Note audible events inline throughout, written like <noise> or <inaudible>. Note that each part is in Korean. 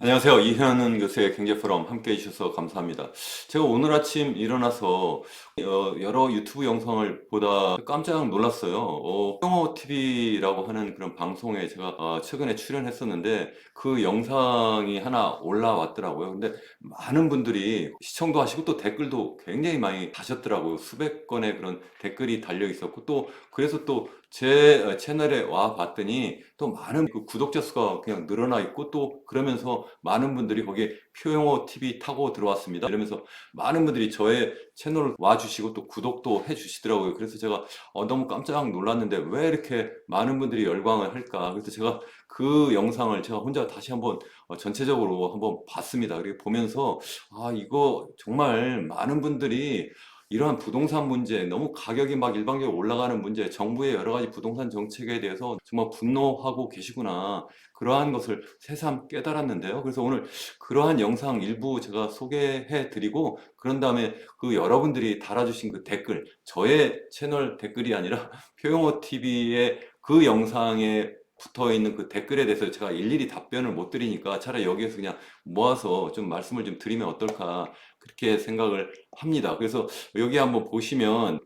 안녕하세요. 이현은 교수의 경제포럼 함께 해주셔서 감사합니다. 제가 오늘 아침 일어나서 어, 여러 유튜브 영상을 보다 깜짝 놀랐어요. 어, 영어 TV라고 하는 그런 방송에 제가 어, 최근에 출연했었는데 그 영상이 하나 올라왔더라고요. 근데 많은 분들이 시청도 하시고 또 댓글도 굉장히 많이 다셨더라고요. 수백 건의 그런 댓글이 달려 있었고 또 그래서 또 제 채널에 와 봤더니 또 많은 그 구독자 수가 그냥 늘어나 있고 또 그러면서 많은 분들이 거기에 표영어 TV 타고 들어왔습니다. 이러면서 많은 분들이 저의 채널을 와주시고 또 구독도 해주시더라고요. 그래서 제가 어, 너무 깜짝 놀랐는데 왜 이렇게 많은 분들이 열광을 할까? 그래서 제가 그 영상을 제가 혼자 다시 한번 어, 전체적으로 한번 봤습니다. 그리고 보면서 아 이거 정말 많은 분들이 이러한 부동산 문제, 너무 가격이 막 일방적으로 올라가는 문제, 정부의 여러 가지 부동산 정책에 대해서 정말 분노하고 계시구나. 그러한 것을 새삼 깨달았는데요. 그래서 오늘 그러한 영상 일부 제가 소개해 드리고, 그런 다음에 그 여러분들이 달아주신 그 댓글, 저의 채널 댓글이 아니라 <laughs> 표영호 TV의 그 영상에 붙어 있는 그 댓글에 대해서 제가 일일이 답변을 못 드리니까 차라리 여기에서 그냥 모아서 좀 말씀을 좀 드리면 어떨까 그렇게 생각을 합니다. 그래서 여기 한번 보시면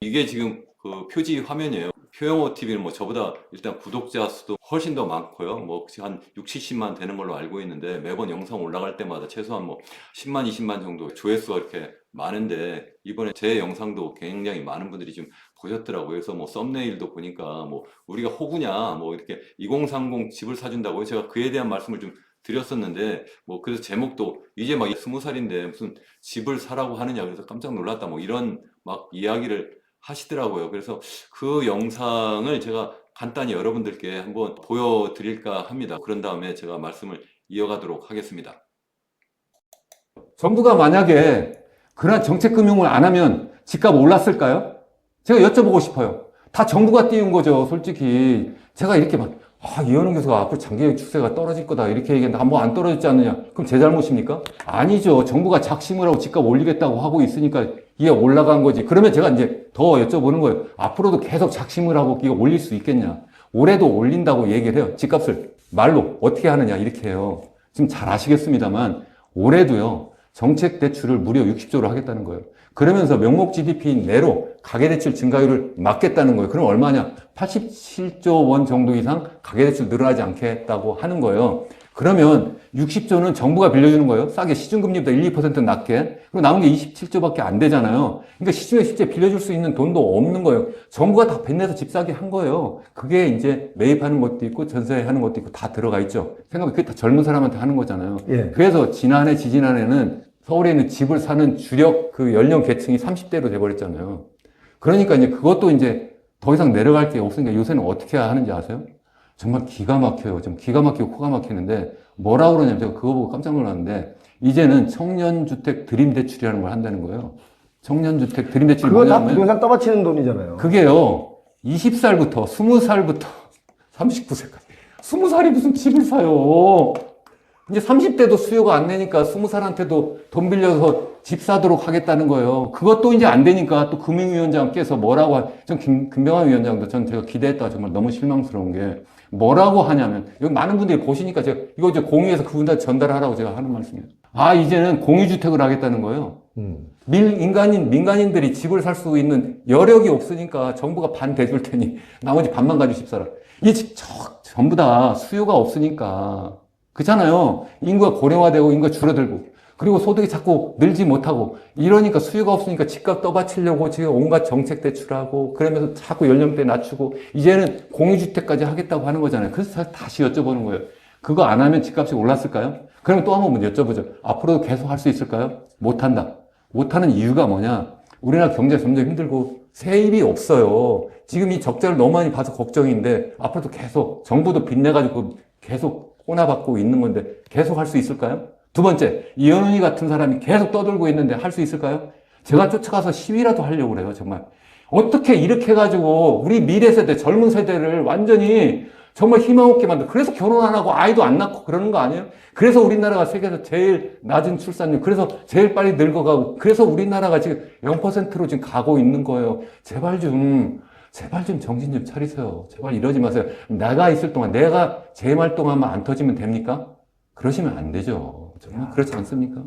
이게 지금 그 표지 화면이에요. 표영호 TV는 뭐 저보다 일단 구독자 수도 훨씬 더 많고요. 뭐 한 6, 70만 되는 걸로 알고 있는데 매번 영상 올라갈 때마다 최소한 뭐 10만, 20만 정도 조회수가 이렇게 많은데 이번에 제 영상도 굉장히 많은 분들이 좀 보셨더라고요. 그래서 뭐 썸네일도 보니까 뭐 우리가 호구냐 뭐 이렇게 2030 집을 사준다고요. 제가 그에 대한 말씀을 좀 드렸었는데 뭐 그래서 제목도 이제 막 스무 살인데 무슨 집을 사라고 하느냐 그래서 깜짝 놀랐다 뭐 이런 막 이야기를 하시더라고요. 그래서 그 영상을 제가 간단히 여러분들께 한번 보여드릴까 합니다. 그런 다음에 제가 말씀을 이어가도록 하겠습니다. 정부가 만약에 그러한 정책 금융을 안 하면 집값 올랐을까요? 제가 여쭤보고 싶어요. 다 정부가 띄운 거죠, 솔직히. 제가 이렇게 막, 아, 이현우 교수가 앞으로 장기적 추세가 떨어질 거다. 이렇게 얘기했는데, 뭐안 떨어졌지 않느냐? 그럼 제 잘못입니까? 아니죠. 정부가 작심을 하고 집값 올리겠다고 하고 있으니까 이게 올라간 거지. 그러면 제가 이제 더 여쭤보는 거예요. 앞으로도 계속 작심을 하고 이거 올릴 수 있겠냐? 올해도 올린다고 얘기를 해요. 집값을 말로 어떻게 하느냐? 이렇게 해요. 지금 잘 아시겠습니다만, 올해도요, 정책 대출을 무려 60조로 하겠다는 거예요. 그러면서 명목 GDP 내로 가계대출 증가율을 막겠다는 거예요. 그럼 얼마냐? 87조 원 정도 이상 가계대출 늘어나지 않겠다고 하는 거예요. 그러면 60조는 정부가 빌려주는 거예요. 싸게 시중금리보다 1, 2% 낮게. 그리고 남은 게 27조밖에 안 되잖아요. 그러니까 시중에 실제 빌려줄 수 있는 돈도 없는 거예요. 정부가 다 빚내서 집 사게 한 거예요. 그게 이제 매입하는 것도 있고 전세하는 것도 있고 다 들어가 있죠. 생각해 그게 다 젊은 사람한테 하는 거잖아요. 예. 그래서 지난해, 지지난해는 서울에 있는 집을 사는 주력 그 연령 계층이 30대로 돼버렸잖아요. 그러니까 이제 그것도 이제 더 이상 내려갈 게 없으니까 요새는 어떻게 하는지 아세요? 정말 기가 막혀요. 좀 기가 막히고 코가 막히는데 뭐라 그러냐면 제가 그거 보고 깜짝 놀랐는데 이제는 청년주택 드림 대출이라는 걸 한다는 거예요. 청년주택 드림 대출이 그거 다 뭐냐면 부동산 떠받치는 돈이잖아요. 그게요. 20살부터 20살부터 39세까지 20살이 무슨 집을 사요. 이제 30대도 수요가 안 되니까 20살한테도 돈 빌려서 집 사도록 하겠다는 거예요. 그것도 이제 안 되니까 또 금융위원장께서 뭐라고, 하, 전 김, 김병환 위원장도 전 제가 기대했다가 정말 너무 실망스러운 게 뭐라고 하냐면, 여기 많은 분들이 보시니까 제가 이거 이제 공유해서 그분한테 전달하라고 제가 하는 말씀이에요. 아, 이제는 공유주택을 하겠다는 거예요. 음. 민, 인간인, 민간인들이 집을 살 수 있는 여력이 없으니까 정부가 반 대줄 테니 나머지 반만 가지고 집 살아. 이게 집, 저, 전부 다 수요가 없으니까. 그렇잖아요. 인구가 고령화되고 인구가 줄어들고. 그리고 소득이 자꾸 늘지 못하고 이러니까 수요가 없으니까 집값 떠받치려고 지금 온갖 정책 대출하고 그러면서 자꾸 연령대 낮추고 이제는 공유주택까지 하겠다고 하는 거잖아요. 그래서 다시 여쭤보는 거예요. 그거 안 하면 집값이 올랐을까요? 그러면 또한 번 여쭤보죠. 앞으로도 계속 할 수 있을까요? 못한다. 못하는 이유가 뭐냐? 우리나라 경제 점점 힘들고 세입이 없어요. 지금 이 적자를 너무 많이 봐서 걱정인데 앞으로도 계속 정부도 빚내가지고 계속 꼬나받고 있는 건데 계속 할 수 있을까요? 두 번째, 이현훈이 같은 사람이 계속 떠들고 있는데 할 수 있을까요? 제가 쫓아가서 시위라도 하려고 그래요, 정말. 어떻게 이렇게 해가지고 우리 미래 세대, 젊은 세대를 완전히 정말 희망 없게 만들. 그래서 결혼 안 하고 아이도 안 낳고 그러는 거 아니에요? 그래서 우리나라가 세계에서 제일 낮은 출산율, 그래서 제일 빨리 늙어가고, 그래서 우리나라가 지금 0%로 지금 가고 있는 거예요. 제발 좀, 제발 좀 정신 좀 차리세요. 제발 이러지 마세요. 내가 있을 동안, 내가 제 말 동안만 안 터지면 됩니까? 그러시면 안 되죠. 정말 그렇지 않습니까?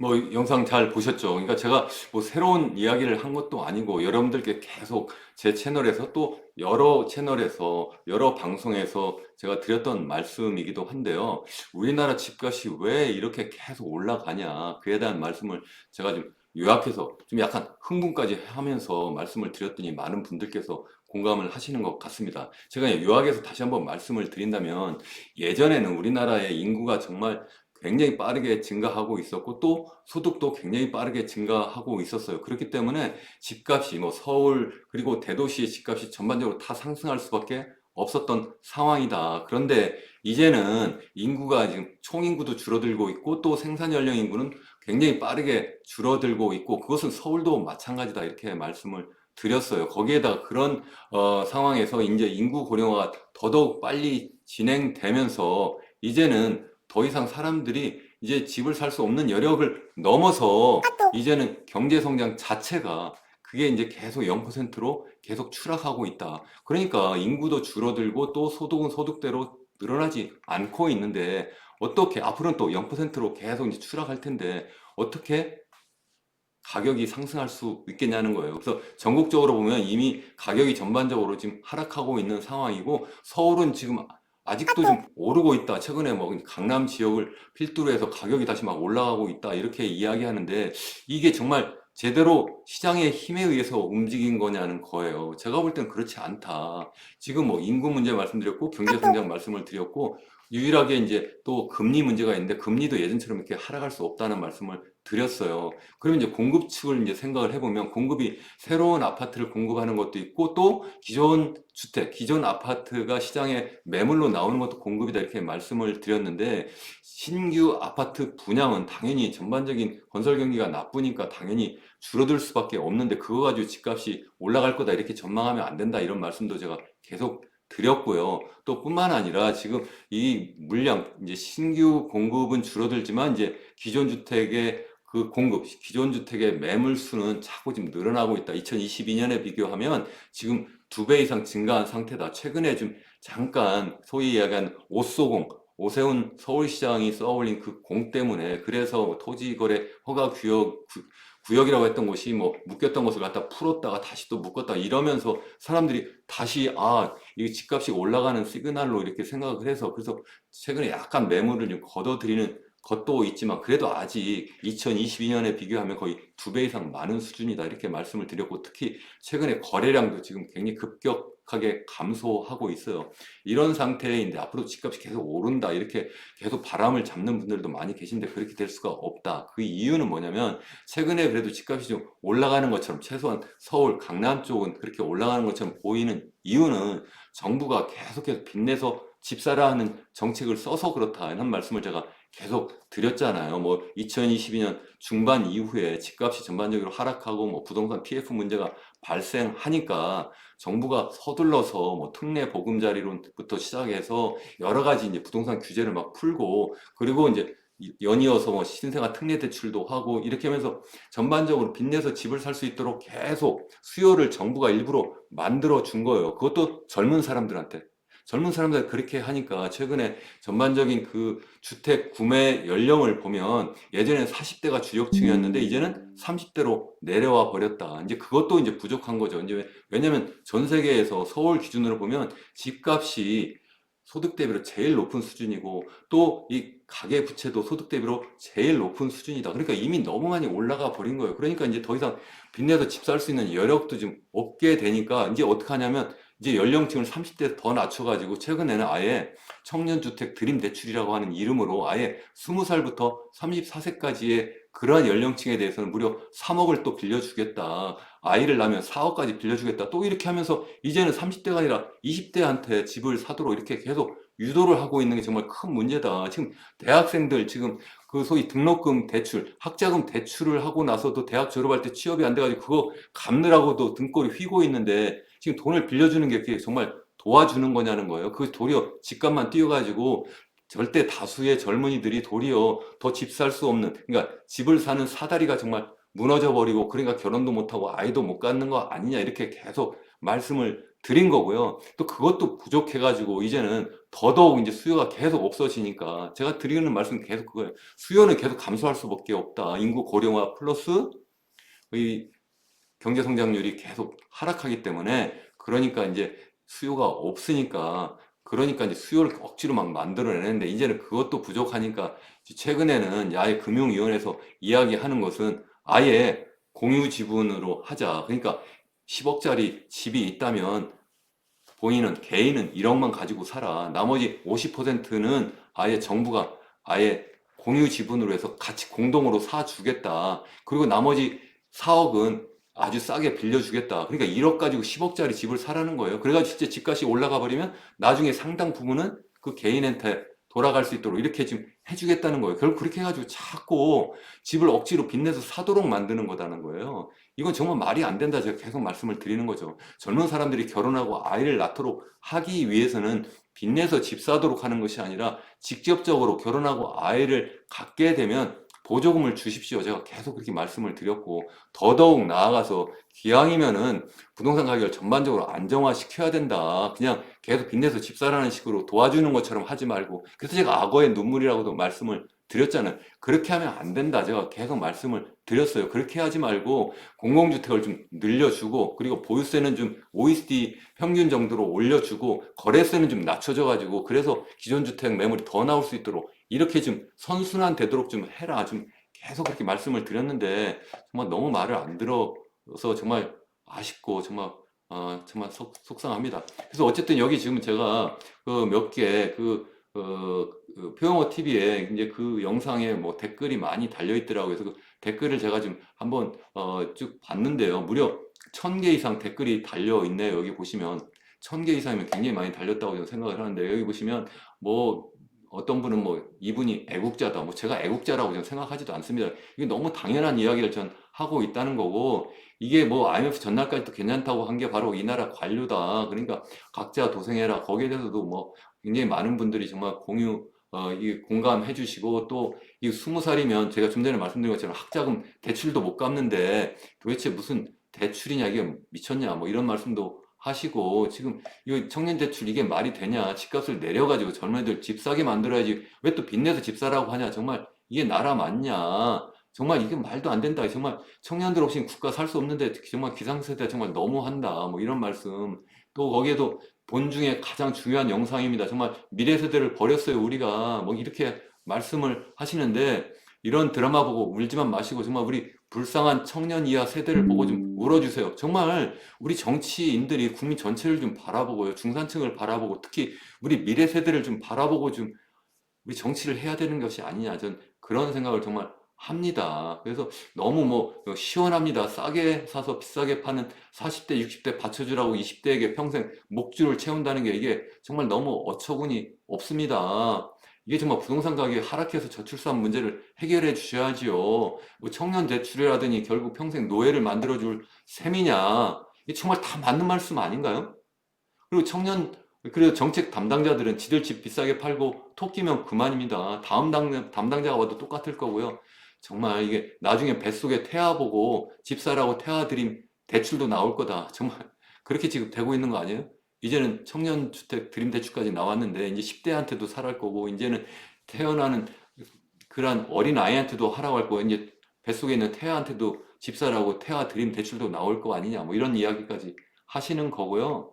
뭐 영상 잘 보셨죠? 그러니까 제가 뭐 새로운 이야기를 한 것도 아니고 여러분들께 계속 제 채널에서 또 여러 채널에서 여러 방송에서 제가 드렸던 말씀이기도 한데요. 우리나라 집값이 왜 이렇게 계속 올라가냐 그에 대한 말씀을 제가 좀 요약해서 좀 약간 흥분까지 하면서 말씀을 드렸더니 많은 분들께서 공감을 하시는 것 같습니다. 제가 요약해서 다시 한번 말씀을 드린다면 예전에는 우리나라의 인구가 정말 굉장히 빠르게 증가하고 있었고 또 소득도 굉장히 빠르게 증가하고 있었어요. 그렇기 때문에 집값이 뭐 서울 그리고 대도시의 집값이 전반적으로 다 상승할 수밖에 없었던 상황이다. 그런데 이제는 인구가 지금 총인구도 줄어들고 있고 또 생산 연령 인구는 굉장히 빠르게 줄어들고 있고 그것은 서울도 마찬가지다 이렇게 말씀을 드렸어요. 거기에다가 그런 어, 상황에서 이제 인구 고령화가 더더욱 빨리 진행되면서 이제는 더 이상 사람들이 이제 집을 살 수 없는 여력을 넘어서 이제는 경제 성장 자체가 그게 이제 계속 0%로 계속 추락하고 있다. 그러니까 인구도 줄어들고 또 소득은 소득대로 늘어나지 않고 있는데 어떻게 앞으로는 또 0%로 계속 이제 추락할 텐데 어떻게 가격이 상승할 수 있겠냐는 거예요. 그래서 전국적으로 보면 이미 가격이 전반적으로 지금 하락하고 있는 상황이고 서울은 지금 아직도 좀 오르고 있다. 최근에 뭐 강남 지역을 필두로 해서 가격이 다시 막 올라가고 있다. 이렇게 이야기하는데 이게 정말 제대로 시장의 힘에 의해서 움직인 거냐는 거예요. 제가 볼 땐 그렇지 않다. 지금 뭐 인구 문제 말씀드렸고 경제 성장 말씀을 드렸고 유일하게 이제 또 금리 문제가 있는데 금리도 예전처럼 이렇게 하락할 수 없다는 말씀을 드렸어요. 그러면 이제 공급 측을 이제 생각을 해보면 공급이 새로운 아파트를 공급하는 것도 있고 또 기존 주택, 기존 아파트가 시장에 매물로 나오는 것도 공급이다 이렇게 말씀을 드렸는데 신규 아파트 분양은 당연히 전반적인 건설 경기가 나쁘니까 당연히 줄어들 수밖에 없는데 그거 가지고 집값이 올라갈 거다 이렇게 전망하면 안 된다 이런 말씀도 제가 계속 드렸고요. 또 뿐만 아니라 지금 이 물량 이제 신규 공급은 줄어들지만 이제 기존 주택의 그 공급, 기존 주택의 매물 수는 자꾸 지금 늘어나고 있다. 2022년에 비교하면 지금 두 배 이상 증가한 상태다. 최근에 좀 잠깐 소위 이야기한 오쏘공, 오세훈 서울시장이 써올린 그 공 때문에 그래서 뭐 토지거래 허가 구역 구- 구역이라고 했던 곳이 뭐 묶였던 것을 갖다 풀었다가 다시 또 묶었다 이러면서 사람들이 다시 아 이게 집값이 올라가는 시그널로 이렇게 생각을 해서 그래서 최근에 약간 매물을 좀 걷어들이는 것도 있지만 그래도 아직 2022년에 비교하면 거의 두 배 이상 많은 수준이다 이렇게 말씀을 드렸고 특히 최근에 거래량도 지금 굉장히 급격 하게 감소하고 있어요. 이런 상태인데 앞으로 집값이 계속 오른다 이렇게 계속 바람을 잡는 분들도 많이 계신데 그렇게 될 수가 없다. 그 이유는 뭐냐면 최근에 그래도 집값이 좀 올라가는 것처럼 최소한 서울, 강남 쪽은 그렇게 올라가는 것처럼 보이는 이유는 정부가 계속해서 빚내서 집 사라 하는 정책을 써서 그렇다는 말씀을 제가 계속 드렸잖아요. 뭐 2022년 중반 이후에 집값이 전반적으로 하락하고 뭐 부동산 PF 문제가 발생하니까 정부가 서둘러서 뭐 특례 보금자리론부터 시작해서 여러 가지 이제 부동산 규제를 막 풀고 그리고 이제 연이어서 뭐 신생아 특례 대출도 하고 이렇게 하면서 전반적으로 빚내서 집을 살 수 있도록 계속 수요를 정부가 일부러 만들어 준 거예요. 그것도 젊은 사람들한테. 젊은 사람들 그렇게 하니까 최근에 전반적인 그 주택 구매 연령을 보면 예전에는 40대가 주력층이었는데 이제는 30대로 내려와 버렸다. 이제 그것도 이제 부족한 거죠. 이제 왜냐면 전 세계에서 서울 기준으로 보면 집값이 소득 대비로 제일 높은 수준이고 또 이 가계 부채도 소득 대비로 제일 높은 수준이다. 그러니까 이미 너무 많이 올라가 버린 거예요. 그러니까 이제 더 이상 빚내서 집 살 수 있는 여력도 좀 없게 되니까 이제 어떻게 하냐면 이제 연령층을 30대 더 낮춰가지고 최근에는 아예 청년주택 드림 대출이라고 하는 이름으로 아예 20살부터 34세까지의 그러한 연령층에 대해서는 무려 3억을 또 빌려주겠다. 아이를 낳으면 4억까지 빌려주겠다. 또 이렇게 하면서 이제는 30대가 아니라 20대한테 집을 사도록 이렇게 계속 유도를 하고 있는 게 정말 큰 문제다. 지금 대학생들 지금 그 소위 등록금 대출, 학자금 대출을 하고 나서도 대학 졸업할 때 취업이 안 돼가지고 그거 갚느라고도 등골이 휘고 있는데 지금 돈을 빌려주는 게 그게 정말 도와주는 거냐는 거예요. 그 도리어 집값만 뛰어가지고 절대 다수의 젊은이들이 도리어 더 집 살 수 없는, 그러니까 집을 사는 사다리가 정말 무너져 버리고 그러니까 결혼도 못하고 아이도 못 갖는 거 아니냐 이렇게 계속 말씀을 드린 거고요. 또 그것도 부족해가지고 이제는 더더욱 이제 수요가 계속 없어지니까 제가 드리는 말씀은 계속 그거예요. 수요는 계속 감소할 수밖에 없다. 인구 고령화 플러스 이 경제 성장률이 계속 하락하기 때문에 그러니까 이제 수요가 없으니까 그러니까 이제 수요를 억지로 막 만들어내는데 이제는 그것도 부족하니까 최근에는 아예 금융위원회에서 이야기하는 것은 아예 공유 지분으로 하자. 그러니까 10억짜리 집이 있다면 본인은 개인은 1억만 가지고 살아. 나머지 50%는 아예 정부가 아예 공유 지분으로 해서 같이 공동으로 사주겠다. 그리고 나머지 4억은 아주 싸게 빌려주겠다. 그러니까 1억 가지고 10억짜리 집을 사라는 거예요. 그래가지고 진짜 집값이 올라가 버리면 나중에 상당 부분은 그 개인한테 돌아갈 수 있도록 이렇게 지금 해주겠다는 거예요. 결국 그렇게 해가지고 자꾸 집을 억지로 빚내서 사도록 만드는 거다는 거예요. 이건 정말 말이 안 된다. 제가 계속 말씀을 드리는 거죠. 젊은 사람들이 결혼하고 아이를 낳도록 하기 위해서는 빚내서 집 사도록 하는 것이 아니라 직접적으로 결혼하고 아이를 갖게 되면 보조금을 주십시오. 제가 계속 그렇게 말씀을 드렸고, 더더욱 나아가서 기왕이면은 부동산 가격을 전반적으로 안정화시켜야 된다. 그냥 계속 빚내서 집 사라는 식으로 도와주는 것처럼 하지 말고. 그래서 제가 악어의 눈물이라고도 말씀을 드렸잖아요. 그렇게 하면 안 된다. 제가 계속 말씀을 드렸어요. 그렇게 하지 말고 공공주택을 좀 늘려주고 그리고 보유세는 좀 OECD 평균 정도로 올려주고 거래세는 좀 낮춰져 가지고 그래서 기존 주택 매물이 더 나올 수 있도록 이렇게 좀 선순환 되도록 좀 해라. 좀 계속 그렇게 말씀을 드렸는데 정말 너무 말을 안 들어서 정말 아쉽고 정말 어, 정말 속, 속상합니다. 그래서 어쨌든 여기 지금 제가 그 몇개그 어, 그 표영호 TV에 이제 그 영상에 뭐 댓글이 많이 달려 있더라고요. 그래서 그 댓글을 제가 지금 한번 어, 쭉 봤는데요. 무려 천 개 이상 댓글이 달려 있네요. 여기 보시면 천 개 이상이면 굉장히 많이 달렸다고 생각을 하는데 여기 보시면 뭐 어떤 분은 뭐 이분이 애국자다. 뭐 제가 애국자라고 저는 생각하지도 않습니다. 이게 너무 당연한 이야기를 전 하고 있다는 거고 이게 뭐 IMF 전날까지도 괜찮다고 한 게 바로 이 나라 관료다. 그러니까 각자 도생해라. 거기에 대해서도 뭐 굉장히 많은 분들이 정말 공유 어, 이 공감해 주시고 또 이 스무 살이면 제가 좀 전에 말씀드린 것처럼 학자금 대출도 못 갚는데 도대체 무슨 대출이냐 이게 미쳤냐 뭐 이런 말씀도 하시고 지금 이 청년 대출 이게 말이 되냐? 집값을 내려가지고 젊은 애들 집 사게 만들어야지 왜 또 빚내서 집 사라고 하냐? 정말 이게 나라 맞냐? 정말 이게 말도 안 된다. 정말 청년들 없이 국가 살 수 없는데 정말 기상세대 정말 너무한다. 뭐 이런 말씀. 또 거기에도 본 중에 가장 중요한 영상입니다. 정말 미래 세대를 버렸어요 우리가. 뭐 이렇게 말씀을 하시는데 이런 드라마 보고 울지만 마시고 정말 우리 불쌍한 청년 이하 세대를 보고 좀 울어주세요. 정말 우리 정치인들이 국민 전체를 좀 바라보고요. 중산층을 바라보고 특히 우리 미래 세대를 좀 바라보고 좀 우리 정치를 해야 되는 것이 아니냐. 전 그런 생각을 정말 합니다. 그래서 너무 뭐 시원합니다. 싸게 사서 비싸게 파는 40대, 60대 받쳐주라고 20대에게 평생 목줄을 채운다는 게 이게 정말 너무 어처구니 없습니다. 이게 정말 부동산 가격이 하락해서 저출산 문제를 해결해 주셔야지요. 뭐 청년 대출이라더니 결국 평생 노예를 만들어 줄 셈이냐. 이게 정말 다 맞는 말씀 아닌가요? 그리고 청년, 그래서 정책 담당자들은 지들 집 비싸게 팔고 토끼면 그만입니다. 다음 당, 담당자가 와도 똑같을 거고요. 정말 이게 나중에 뱃속에 태아 보고 집 사라고 태아 드림 대출도 나올 거다. 정말 그렇게 지금 되고 있는 거 아니에요? 이제는 청년 주택 드림 대출까지 나왔는데 이제 10대한테도 살할 거고 이제는 태어나는 그런 어린 아이한테도 하라고 할 거고 이제 뱃속에 있는 태아한테도 집 사라고 태아 드림 대출도 나올 거 아니냐 뭐 이런 이야기까지 하시는 거고요.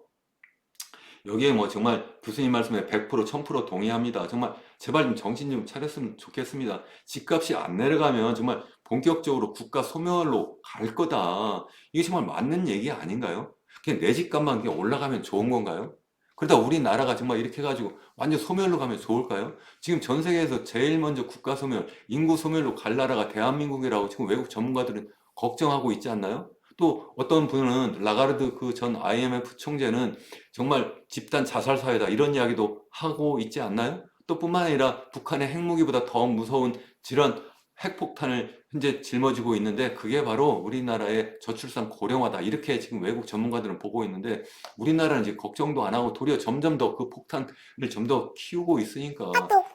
여기에 뭐 정말 교수님 말씀에 100% 1000% 동의합니다. 정말 제발 좀 정신 좀 차렸으면 좋겠습니다. 집값이 안 내려가면 정말 본격적으로 국가 소멸로 갈 거다. 이게 정말 맞는 얘기 아닌가요? 그냥 내 집값만 그냥 올라가면 좋은 건가요? 그러다 우리나라가 정말 이렇게 해가지고 완전 소멸로 가면 좋을까요? 지금 전 세계에서 제일 먼저 국가 소멸, 인구 소멸로 갈 나라가 대한민국이라고 지금 외국 전문가들은 걱정하고 있지 않나요? 또 어떤 분은 라가르드 그 전 IMF 총재는 정말 집단 자살 사회다 이런 이야기도 하고 있지 않나요? 또 뿐만 아니라 북한의 핵무기보다 더 무서운 이런 핵폭탄을 현재 짊어지고 있는데 그게 바로 우리나라의 저출산 고령화다 이렇게 지금 외국 전문가들은 보고 있는데 우리나라는 이제 걱정도 안 하고 도리어 점점 더 그 폭탄을 좀 더 키우고 있으니까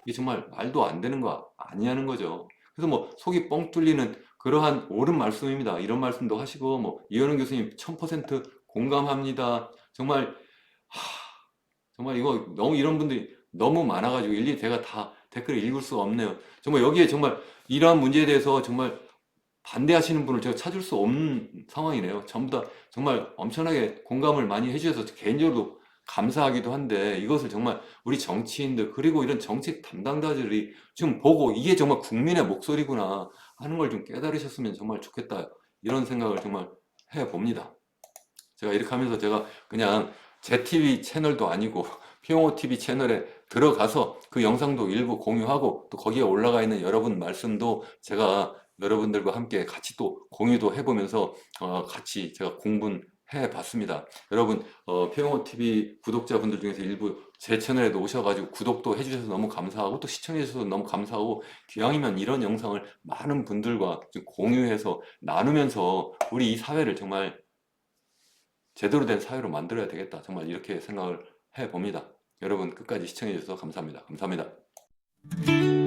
이게 정말 말도 안 되는 거 아니냐는 거죠. 그래서 뭐 속이 뻥 뚫리는 그러한 옳은 말씀입니다. 이런 말씀도 하시고 뭐 이현우 교수님 1000% 공감합니다. 정말 하, 정말 이거 너무 이런 분들이 너무 많아가지고 일일이 제가 다 댓글을 읽을 수가 없네요. 정말 여기에 정말 이러한 문제에 대해서 정말 반대하시는 분을 제가 찾을 수 없는 상황이네요. 전부 다 정말 엄청나게 공감을 많이 해주셔서 개인적으로 감사하기도 한데 이것을 정말 우리 정치인들 그리고 이런 정책 담당자들이 좀 보고 이게 정말 국민의 목소리구나 하는 걸 좀 깨달으셨으면 정말 좋겠다 이런 생각을 정말 해 봅니다. 제가 이렇게 하면서 제가 그냥 제 TV 채널도 아니고 피용호 TV 채널에 들어가서 그 영상도 일부 공유하고 또 거기에 올라가 있는 여러분 말씀도 제가 여러분들과 함께 같이 또 공유도 해보면서 어, 같이 제가 공부해 봤습니다. 여러분 어, 피용호 TV 구독자분들 중에서 일부 제 채널에도 오셔가지고 구독도 해주셔서 너무 감사하고 또 시청해주셔서 너무 감사하고 기왕이면 이런 영상을 많은 분들과 좀 공유해서 나누면서 우리 이 사회를 정말 제대로 된 사회로 만들어야 되겠다. 정말 이렇게 생각을 해 봅니다. 여러분 끝까지 시청해 주셔서 감사합니다. 감사합니다.